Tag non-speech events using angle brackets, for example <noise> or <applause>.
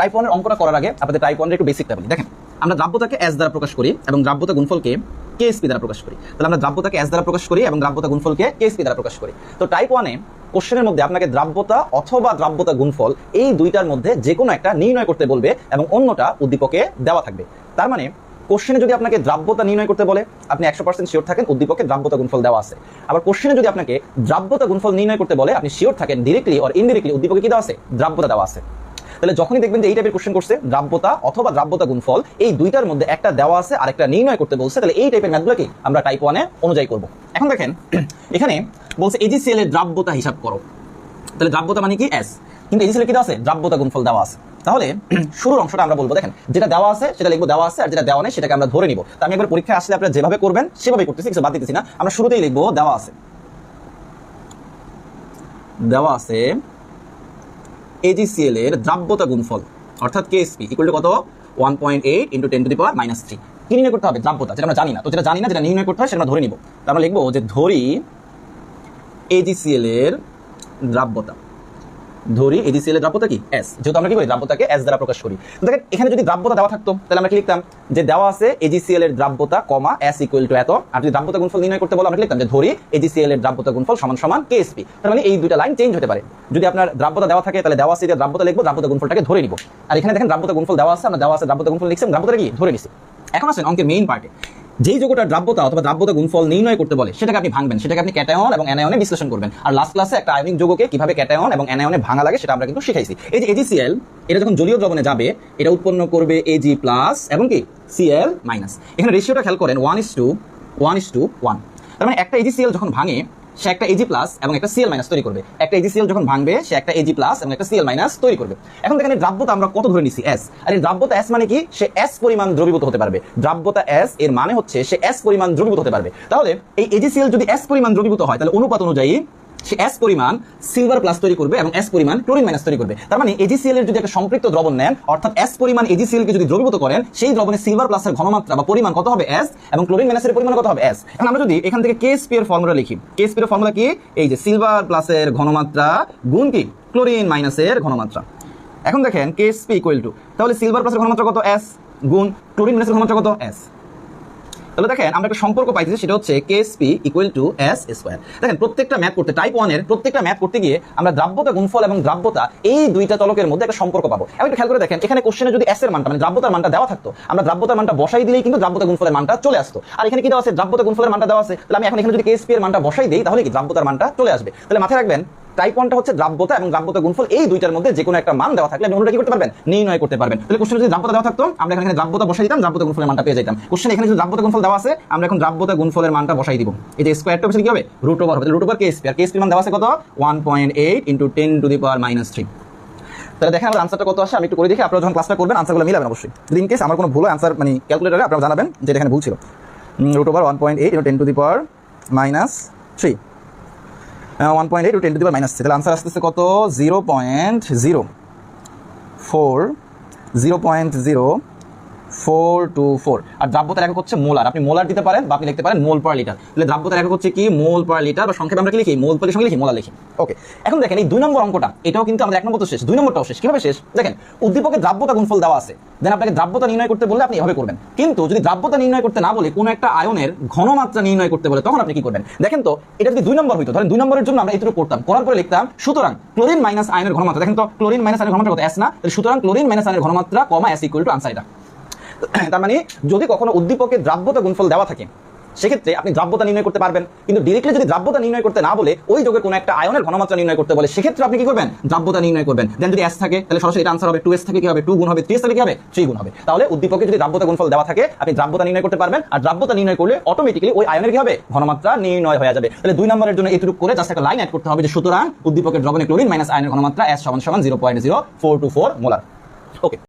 Type ওয়ানের অঙ্কটা করার আগে আপনাদের টাইপ ওয়ানের একটু বেসিকটা বলি। দেখেন, আমরা দ্রাব্যতাকে এস দ্বারা প্রকাশ করি এবং দ্রাব্যতা গুণফলকে কেএসপি দ্বারা প্রকাশ করি। তাহলে আমরা দ্রাব্যতাকে এস দ্বারা প্রকাশ করি এবং দ্রাব্যতা গুণফলকে কেএসপি দ্বারা প্রকাশ করি। তো টাইপ ওয়ানে কোশ্চেনের মধ্যে আপনাকে দ্রাব্যতা অথবা দ্রাব্যতা গুণফল এই দুইটার মধ্যে যে কোনো একটা নির্ণয় করতে বলবে এবং অন্যটা উদ্দীপকে দেওয়া থাকবে। তার মানে কোশ্চেনে যদি আপনাকে দ্রাব্যতা নির্ণয় করতে বলে, আপনি একশো পার্সেন্ট শিওর থাকেন, উদ্দীপকে দ্রাব্যতা গুণফল দেওয়া আছে। আবার কোশ্চেনে যদি আপনাকে দ্রাব্যতা গুণফল নির্ণয় করতে বলে, আপনি শিওর থাকেন ডিরেক্টলি অর ইনডিরেক্টলি উদ্দীপকে কি দেওয়া আছে? দ্রাব্যতা দেওয়া আছে। তাহলে যখনই দেখবেন যে এই টাইপের কোশ্চেন করছে, দ্রাব্যতা অথবা দ্রাব্যতা গুণফল, এই দুইটার মধ্যে একটা দেওয়া আছে আর একটা নির্ণয় করতে বলছে, তাহলে এই টাইপের ম্যাথগুলো কি আমরা টাইপ ওয়ানে অনুযায়ী করব। এখন দেখেন, <clears throat> এখানে বলছে এজিসিএল এর দ্রাব্যতা হিসাব করো। তাহলে দ্রাব্যতা মানে কি? এস কিন্তু এজিসিএল কি দেওয়া আছে? দ্রাব্যতা গুণফল দেওয়া আছে। তাহলে <clears throat> শুরুর অংশটা আমরা বলব, দেখেন, যেটা দেওয়া আছে, সেটা লিখব দেওয়া আছে, আর যেটা দেওয়া নেই, সেটাকে আমরা ধরে নিব। তো আমি একবার পরীক্ষায় আসলে আপনারা যেভাবে করবেন, সেভাবে করতেছি, কিছু বাদ দিতেছি না। আমরা শুরুতেই লিখব দেওয়া আছে। দেওয়া আছে এজিসিএল এর দ্রাব্যতা গুণফল, অর্থাৎ কেএসপি ইকুয়াল টু কত? One point eight into ten to the power minus three কি নির্ণয় করতে হবে? দ্রাব্যতা, যেটা আমরা জানি না। তো যেটা জানি না, যেটা নির্ণয় করতে হয়, সেটা আমরা ধরে নিব। আমরা লিখব যে ধরি এজিসিএল এর দ্রাব্যতা। ধরি এজিসিএল এর দ্রাব্যতা কি? এস যেহেতু আমরা কি করি? দ্রাব্যতাকে এস দ্বারা প্রকাশ করি। দেখেন, এখানে যদি দ্রাব্যতা দেওয়া থাকতো, তাহলে আমরা কি লিখতাম? যে দেওয়া আছে এজিসিএল এর দ্রাব্যতা, কমা এস ইকুয়াল টু এত। আর যদি দ্রাব্যতা গুণফল নির্ণয় করতে বলো, আমরা লিখতাম? যে ধরি এজিসিএল এর দ্রাব্যতা গুণফল সমান সমান কেএসপি তার মানে এই দুইটা লাইন চেঞ্জ হতে পারে। যদি আপনার দ্রাব্যতা দেওয়া থাকে, তাহলে দেওয়া আছে যে দ্রাব্যতা লিখব, দ্রাব্যতা গুণফলটাকে ধরে নিব। আর এখানে দেখেন, দ্রাব্যতা গুণফল দেওয়া আছে, আমরা দেওয়া আছে, দ্রাব্যতা গুণফল লিখছি দ্রাব্যতা কি ধরে নিছি। এখন আসেন অঙ্কের মেইন পার্টে যেই যোগটার দ্রাব্যতা অথবা দ্রাব্যতা গুণফল নির্ণয় করতে বলে, সেটাকে আপনি ভাঙবেন। সেটাকে আপনি ক্যাটায়ন এবং অ্যানায়নে বিশ্লেষণ করবেন। আর লাস্ট ক্লাসে একটা আয়নিক যোগকে কীভাবে ক্যাটায়ন এবং অ্যানায়নে ভাঙা লাগে সেটা আমরা কিন্তু শিখাইছি। এই যে এজিসিএল এটা যখন জলীয় দ্রবণে যাবে, এটা উৎপন্ন করবে এজি প্লাস এবং কি? সিএল মাইনাস এখানে রেশিওটা খেয়াল করেন one is to one is to one তার মানে একটা এজিসিএল যখন ভাঙে সে একটা এজি প্লাস এবং একটা সিএল মাইনাস তৈরি করবে। একটা এজি সিএল যখন ভাঙবে, সে একটা এজি প্লাস এবং একটা সিএল মাইনাস তৈরি করবে। এখন দেখেন দ্রাব্যতা আমরা কত ধরে নিছি? এস আর এই দ্রাব্যতা এস মানে কি? সে এস পরিমাণ দ্রবীভূত হতে পারবে। দ্রাব্যতা এস এর মানে হচ্ছে সে এস পরিমাণ দ্রবীভূত হতে পারবে। তাহলে এই এজি সিএল যদি এস পরিমাণ দ্রবীভূত হয়, তাহলে অনুপাত অনুযায়ী সে এস পরিমাণ সিলভার প্লাস তৈরি করবে এবং এস পরিমাণ ক্লোরিন মাইনাস তৈরি করবে। তার মানে এজিসিএল এর যদি একটা সম্পৃক্ত দ্রবণ নেন, অর্থাৎ এস পরিমাণ এজিসিএল কে যদি দ্রবীভূত করেন, সেই দ্রবণে সিলভার প্লাসের ঘনমাত্রা বা পরিমাণ কত হবে এস এবং ক্লোরিন মাইনাসের পরিমাণ কত হবে এস এখন আমরা যদি এখান থেকে কেএসপি এর ফর্মুলা লিখি। কেএসপি এর ফর্মুলা কি? এই যে সিলভার প্লাসের ঘনমাত্রা গুণ কি? ক্লোরিন মাইনাসের ঘনমাত্রা। এখন দেখেন কেএসপি ইকুয়াল টু তাহলে সিলভার প্লাসের ঘনমাত্রা কত এস গুণ ক্লোরিন মাইনাসের ঘনমাত্রা কত এস তাহলে দেখেন আমরা একটা সম্পর্ক পাইতেছি, সেটা হচ্ছে KSP equal to S square দেখেন প্রত্যেকটা ম্যাথ করতে টাইপ ওয়ানের প্রত্যেকটা ম্যাথ করতে গিয়ে আমরা দ্রাব্যতা, গুণফল এবং দ্রাব্যতা এই দুইটা তলকের মধ্যে একটা সম্পর্ক পাবো। এবং একটু খেয়াল করে দেখেন, এখানে কোশ্চেনে যদি এস এর মানটা মানে দ্রাব্যতার মানটা দেওয়া থাকতো, আমরা দ্রাব্যতার মানটা বসাই দিলেই কিন্তু দ্রাব্যতা, গুণফলের মানটা চলে আসতো। আর এখানে কি দেওয়া আছে? দ্রাব্যতা, গুণফলের মানটা দেওয়া আছে। তাহলে আমি এখন এখানে যদি কেএসপি এর মানটা বসাই দিই, তাহলে কি দ্রাব্যতার মানটা চলে আসবে? তাহলে মাথায় রাখবেন টাইপ ওয়ানটা হচ্ছে দ্রাব্যতা এবং দ্রাব্যতা গুণফল। এই দুইটার মধ্যে যে কোনো একটা মান দেওয়া থাকলে আপনি অন্যটা কি করতে পারবেন? নির্ণয় করতে পারবেন। তাহলে কোশ্চেন যদি দ্রাব্যতা দেওয়া থাকতো, আমরা এখানে দ্রাব্যতা বসাই দিতাম, দ্রাব্যতা গুণফলের মানটা পেয়ে যেতাম কোশ্চেন এখানে যদি দ্রাব্যতা গুণফল দেওয়া আছে, আমরা এখন দ্রাব্যতা গুণফলের মানটা বসাই দিব। এই যে স্কোয়ারটা হচ্ছে কি হবে? রুট ওভার হবে। রুট ওভার কেএসপি আর কেএসপি মান দেওয়া আছে কত? One point eight into ten to the power minus three তাহলে দেখেন আমার আনসারটা কত আসে? আমি একটু করে দেখি। আপনারা যখন ক্লাসটা করবেন আনসারগুলো মিলাবেন অবশ্যই। যদি ইন কেস আমার কোনো ভুল আনসার মানে ক্যালকুলেটারে আপনারা জানাবেন যে এখানে ভুল ছিল। Root over one point eight ten to the power minus three one point eight ten to the power minus তাহলে আনসার আসতেছে কত? Zero point zero four zero point zero four two four আর দ্রাব্যতার একক হচ্ছে মোলার। আপনি molar দিতে পারেন বা আপনি লিখতে পারেন, মোল পার লিটার। তাহলে দ্রাব্যতার একক হচ্ছে কি? Mole per litre. বা সংক্ষেপে আমরা কি লিখি? মোল পারের সঙ্গে লিখি, মোলার লিখি। ওকে এখন দেখেন এই দুই নম্বর অঙ্কটা, এটাও কিন্তু আমাদের এক নম্বর তো শেষ। দুই নম্বরটাও শেষ। কীভাবে শেষ? দেখেন উদ্দীপকের দ্রাব্যতা গুণফল দেওয়া আছে। দেন আপনাকে দ্রাব্যতা নির্ণয় করতে বললে আপনি এভাবে করবেন। কিন্তু যদি দ্রাব্যতা নির্ণয় করতে না বলে কোনো একটা আয়নের ঘনমাত্রা নির্ণয় করতে বলে, তখন আপনি কি করবেন? দেখেন তো, এটা যদি দুই নম্বর হইতো ধরেন দুই নম্বরের জন্য আমরা এটুকু করতাম। করার পরে লিখতাম, সুতরাং ক্লোরিন মাইনাস আয়নের ঘনমাত্রা। দেখেন তো, ক্লোরিন মাইনাস আয়নের ঘনমাত্রা কত? এস না? সুতরাং ক্লোরিন মাইনাস আয়নের ঘনমাত্রা, কমা এস ইকুয়াল টু আনসার এটা। <coughs> তার মানে যদি কখনো উদ্দীপকের দ্রাব্যতা গুণফল দেওয়া থাকে, সেক্ষেত্রে আপনি দ্রাব্যতা নির্ণয় করতে পারবেন। কিন্তু ডিরেক্টলি যদি দ্রাব্যতা নির্ণয় করতে না বলে, ওই যোগের কোনো একটা আয়নের ঘনমাত্রা নির্ণয় করতে বলে, সেক্ষেত্রে আপনি কি করবেন? দ্রাব্যতা নির্ণয় করবেন। দেন যদি এস থাকে, তাহলে সরাসরি আনসার হবে টু এস থাকে কি হবে? টু গুণ হবে থ্রি এস থাকে কি হবে? থ্রি গুণ হবে। তাহলে উদ্দীপকে যদি দ্রাব্যতা গুণফল দেওয়া থাকে, আপনি দ্রাব্যতা নির্ণয় করতে পারবেন, আর দ্রাব্যতা নির্ণয় করলে অটোমেটিক্যালি ওই আয়নের কি হবে? ঘনমাত্রা নির্ণয় হয়ে যাবে। তাহলে দুই নম্বরের জন্য এটুকু করে জাস্ট একটা লাইন অ্যাড করতে হবে যে সুতরাং উদ্দীপকের দ্রবণে ক্লোরিন মাইনাস আয়নের ঘনমাত্রা এস সমান সমান zero point zero four two four molar okay